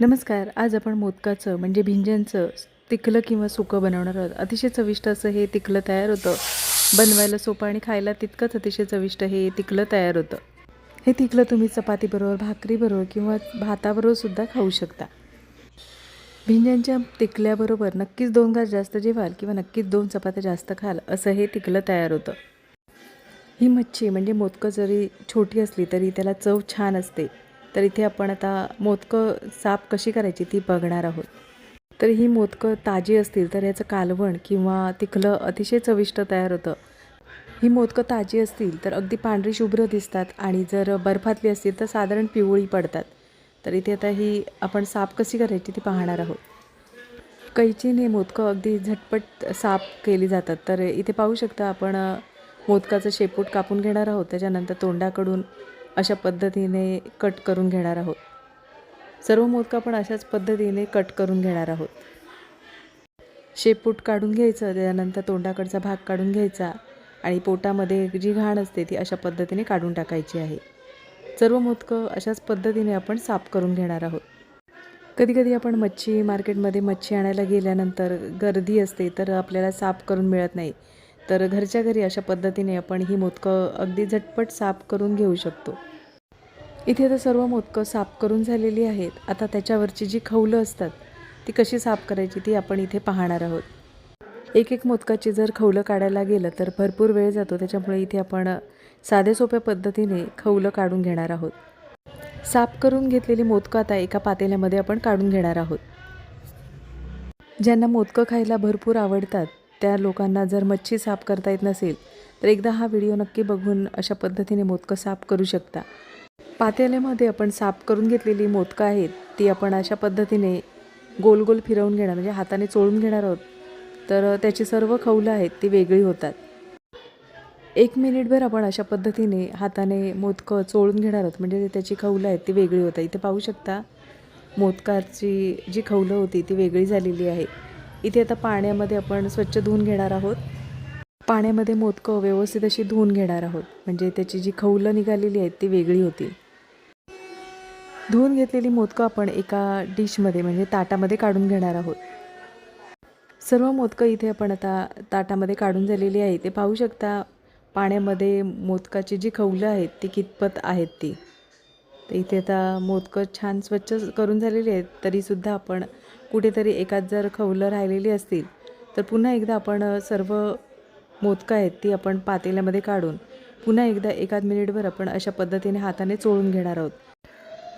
नमस्कार. आज आपण मोदकाचं म्हणजे भिंज्यांचं तिखलं किंवा सुकं बनवणार आहोत. अतिशय चविष्ट असं हे तिखलं तयार होतं. बनवायला सोपं आणि खायला तितकंच अतिशय चविष्ट हे तिखलं तयार होतं. हे तिखलं तुम्ही चपातीबरोबर भाकरीबरोबर किंवा भाताबरोबर सुद्धा खाऊ शकता. भिंज्यांच्या तिखल्याबरोबर नक्कीच दोन घास जास्त जेवाल किंवा नक्कीच दोन चपात्या जास्त खाल असं हे तिखलं तयार होतं. ही मच्छी म्हणजे मोदकं जरी छोटी असली तरी त्याला चव छान असते. तर इथे आपण आता मोदकं साफ कशी करायची ती बघणार आहोत. तर ही मोदकं ताजी असतील तर याचं कालवण किंवा तिखलं अतिशय चविष्ट तयार होतं. ही मोदकं ताजी असतील तर अगदी पांढरी शुभ्र दिसतात आणि जर बर्फातली असतील तर साधारण पिवळी पडतात. तर इथे आता ही आपण साफ कशी करायची ती पाहणार आहोत. कैचीने मोदकं अगदी झटपट साफ केली जातात. तर इथे पाहू शकता आपण मोदकाचं शेपूट कापून घेणार आहोत. त्याच्यानंतर तोंडाकडून अशा पद्धतीने कट करून घेणार आहोत. सर्व मोदकं आपण अशाच पद्धतीने कट करून घेणार आहोत. शेपूट काढून घ्यायचं त्यानंतर तोंडाकडचा भाग काढून घ्यायचा आणि पोटामध्ये जी घाण असते ती अशा पद्धतीने काढून टाकायची आहे. सर्व मोदकं अशाच पद्धतीने आपण साफ करून घेणार आहोत. कधीकधी आपण मच्छी मार्केटमध्ये मच्छी आणायला गेल्यानंतर गर्दी असते तर आपल्याला साफ करून मिळत नाही. तर घरच्या घरी अशा पद्धतीने आपण ही मोदकं अगदी झटपट साफ करून घेऊ शकतो. इथे तर सर्व मोदकं साफ करून झालेली आहेत. आता त्याच्यावरची जी खवलं असतात ती कशी साफ करायची ती आपण इथे पाहणार आहोत. एक एक मोदकाची जर खवलं काढायला गेलं तर भरपूर वेळ जातो. त्याच्यामुळे इथे आपण साध्या सोप्या पद्धतीने खवलं काढून घेणार आहोत. साफ करून घेतलेली मोदकं आता एका पातेल्यामध्ये आपण काढून घेणार आहोत. ज्यांना मोदकं खायला भरपूर आवडतात त्या लोकांना जर मच्छी साफ करता येत नसेल तर एकदा हा व्हिडिओ नक्की बघून अशा पद्धतीने मोदकं साफ करू शकता. पातेल्यामध्ये आपण साफ करून घेतलेली मोदकं आहेत ती आपण अशा पद्धतीने गोल गोल फिरवून घेणार म्हणजे हाताने चोळून घेणार आहोत. तर त्याची सर्व खवलं आहेत ती वेगळी होतात. एक मिनिटभर आपण अशा पद्धतीने हाताने मोदकं चोळून घेणार आहोत म्हणजे त्याची खवलं आहेत ती वेगळी होतात. इथे पाहू शकता मोदकाची जी खवलं होती ती वेगळी झालेली आहे. इथे आता पाण्यामध्ये आपण स्वच्छ धुवून घेणार आहोत. पाण्यामध्ये मोदकं व्यवस्थित अशी धुवून घेणार आहोत. म्हणजे त्याची जी खवलं निघालेली आहेत ती वेगळी होती धुवून घेतलेली मोदकं आपण एका डिशमध्ये म्हणजे ताटामध्ये काढून घेणार आहोत. सर्व मोदकं इथे आपण आता ताटामध्ये काढून झालेली आहे. ते पाहू शकता पाण्यामध्ये मोदकाची जी खवलं आहेत ती कितपत आहेत ती. तर इथे आता मोदकं छान स्वच्छ करून झालेली आहेत तरीसुद्धा आपण कुठेतरी एकात जर खवलं राहिलेली असतील तर पुन्हा एकदा आपण सर्व मोदकं आहेत ती आपण पातेल्यामध्ये काढून पुन्हा एकदा एकाद मिनिटभर आपण अशा पद्धतीने हाताने चोळून घेणार आहोत.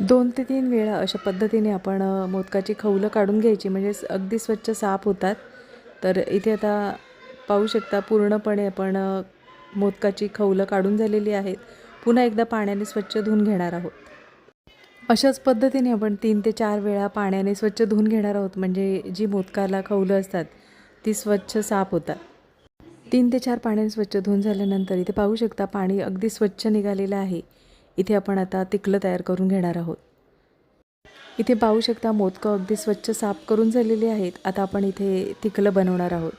दोन ते तीन वेळा अशा पद्धतीने आपण मोदकाची खवलं काढून घ्यायची म्हणजे अगदी स्वच्छ साफ होतात. तर इथे आता पाहू शकता पूर्णपणे आपण मोदकाची खवलं काढून झालेली आहेत. पुन्हा एकदा पाण्याने स्वच्छ धुवून घेणार आहोत. अशाच पद्धतीने आपण तीन ते चार वेळा पाण्याने स्वच्छ धुवून घेणार आहोत. म्हणजे जी मोदकाला खवलं असतात ती स्वच्छ साफ होतात. तीन ते चार पाण्याने स्वच्छ धुवून झाल्यानंतर इथे पाहू शकता पाणी अगदी स्वच्छ निघालेलं आहे. इथे आपण आता तिकलं तयार करून घेणार आहोत. इथे पाहू शकता मोदकं अगदी स्वच्छ साफ करून झालेली आहेत. आता आपण इथे तिकलं बनवणार आहोत.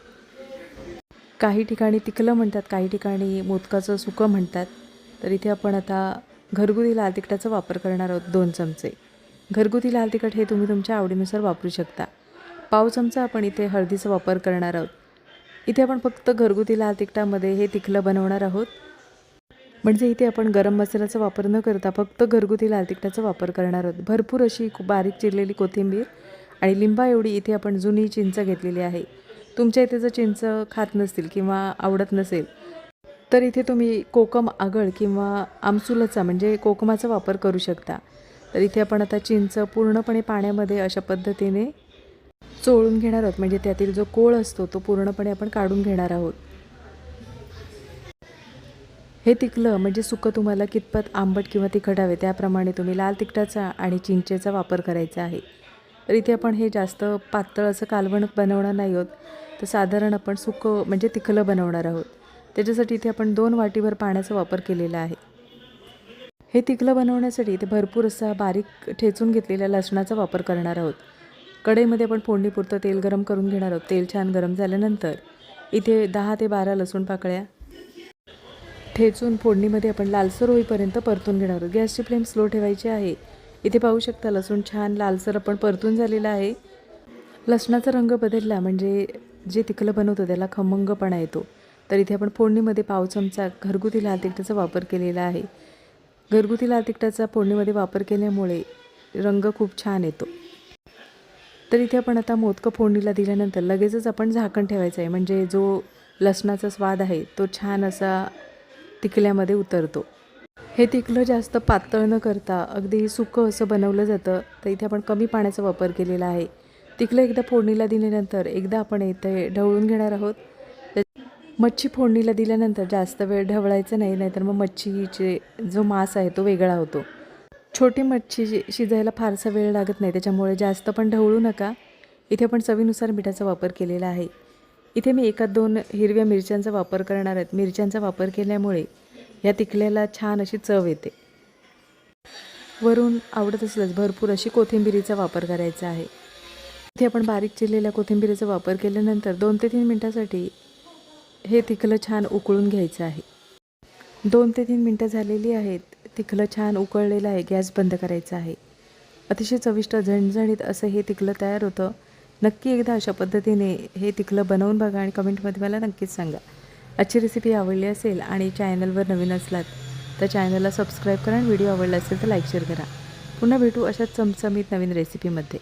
काही ठिकाणी तिकलं म्हणतात काही ठिकाणी मोदकाचं सुकं म्हणतात. तर इथे आपण आता घरगुती लाल तिखटाचा वापर करणार आहोत दोन चमचे. घरगुती लाल तिखट हे तुम्ही तुमच्या आवडीनुसार वापरू शकता. पाव चमचा आपण इथे हळदीचा वापर करणार आहोत. इथे आपण फक्त घरगुती लाल तिखटामध्ये हे तिखलं बनवणार आहोत. म्हणजे इथे आपण गरम मसाल्याचा वापर न करता फक्त घरगुती लाल तिखटाचा वापर करणार आहोत. भरपूर अशी खूप बारीक चिरलेली कोथिंबीर आणि लिंबा एवढी इथे आपण जुनी चिंच घेतलेली आहे. तुमच्या इथे जर चिंच खात नसतील किंवा आवडत नसेल तर इथे तुम्ही कोकम आगळ किंवा आमचुलचा म्हणजे कोकमाचा वापर करू शकता. तर इथे आपण आता चिंच पूर्णपणे पाण्यामध्ये अशा पद्धतीने चोळून घेणार आहोत. म्हणजे त्यातील जो कोळ असतो तो पूर्णपणे आपण काढून घेणार आहोत. हे तिखलं म्हणजे सुकं तुम्हाला कितपत आंबट किंवा तिखट हवे त्याप्रमाणे तुम्ही लाल तिखटाचा आणि चिंचेचा वापर करायचा आहे. तर इथे आपण हे जास्त पातळ असं कालवण बनवणार नाही आहोत. तर साधारण आपण सुकं म्हणजे तिखलं बनवणार आहोत. त्याच्यासाठी इथे आपण दोन वाटीभर पाण्याचा वापर केलेला आहे. हे तिखलं बनवण्यासाठी इथे भरपूर असा बारीक ठेचून घेतलेल्या लसणाचा वापर करणार आहोत. कढईमध्ये आपण फोडणीपुरतं तेल गरम करून घेणार आहोत. तेल छान गरम झाल्यानंतर इथे दहा ते बारा लसूण पाकळ्या ठेचून फोडणीमध्ये आपण लालसर होईपर्यंत परतून घेणार आहोत. गॅसची फ्लेम स्लो ठेवायची आहे. इथे पाहू शकता लसूण छान लालसर आपण परतून झालेला आहे. लसणाचा रंग बदलला म्हणजे जे तिखलं बनवतो त्याला खमंगपणा येतो. तर इथे आपण फोडणीमध्ये पाव चमचा घरगुती लाल तिखटाचा वापर केलेला आहे. घरगुती लाल तिखटाचा फोडणीमध्ये वापर केल्यामुळे रंग खूप छान येतो. तर इथे आपण आता मोदकं फोडणीला दिल्यानंतर लगेचच आपण झाकण ठेवायचं आहे. म्हणजे जो लसणाचा स्वाद आहे तो छान असा तिकल्यामध्ये उतरतो. हे तिकलं जास्त पातळ न करता अगदी सुकं असं बनवलं जातं. तर इथे आपण कमी पाण्याचा वापर केलेला आहे. तिकलं एकदा फोडणीला दिल्यानंतर एकदा आपण इथे ढवळून घेणार आहोत. मच्छी फोडणीला दिल्यानंतर जास्त वेळ ढवळायचं नाही नाहीतर मग मच्छीचे जो मांस आहे तो वेगळा होतो. छोटी मच्छी शिजायला फारसा वेळ लागत नाही त्याच्यामुळे जास्त पण ढवळू नका. इथे आपण चवीनुसार मिठाचा वापर केलेला आहे. इथे मी एका दोन हिरव्या मिरच्यांचा वापर करणार आहेत मिरच्यांचा वापर केल्यामुळे या तिखल्याला छान अशी चव येते. वरून आवडत असल्यास भरपूर अशी कोथिंबिरीचा वापर करायचा आहे. इथे आपण बारीक चिरलेल्या कोथिंबिरीचा वापर केल्यानंतर दोन ते तीन मिनटासाठी हे तिखलं छान उकळून घ्यायचं आहे. दोन ते तीन मिनटं झालेली आहेत. तिखलं छान उकळलेलं आहे. गॅस बंद करायचा आहे. अतिशय चविष्ट झणझणीत असं हे तिखलं तयार होतं. नक्की एकदा अशा पद्धतीने हे तिखलं बनवून बघा आणि कमेंटमध्ये मला नक्कीच सांगा. आजची रेसिपी आवडली असेल आणि चॅनलवर नवीन असलात तर चॅनलला सबस्क्राईब करा आणि व्हिडिओ आवडला असेल तर लाईक शेअर करा. पुन्हा भेटू अशा चमचमीत नवीन रेसिपीमध्ये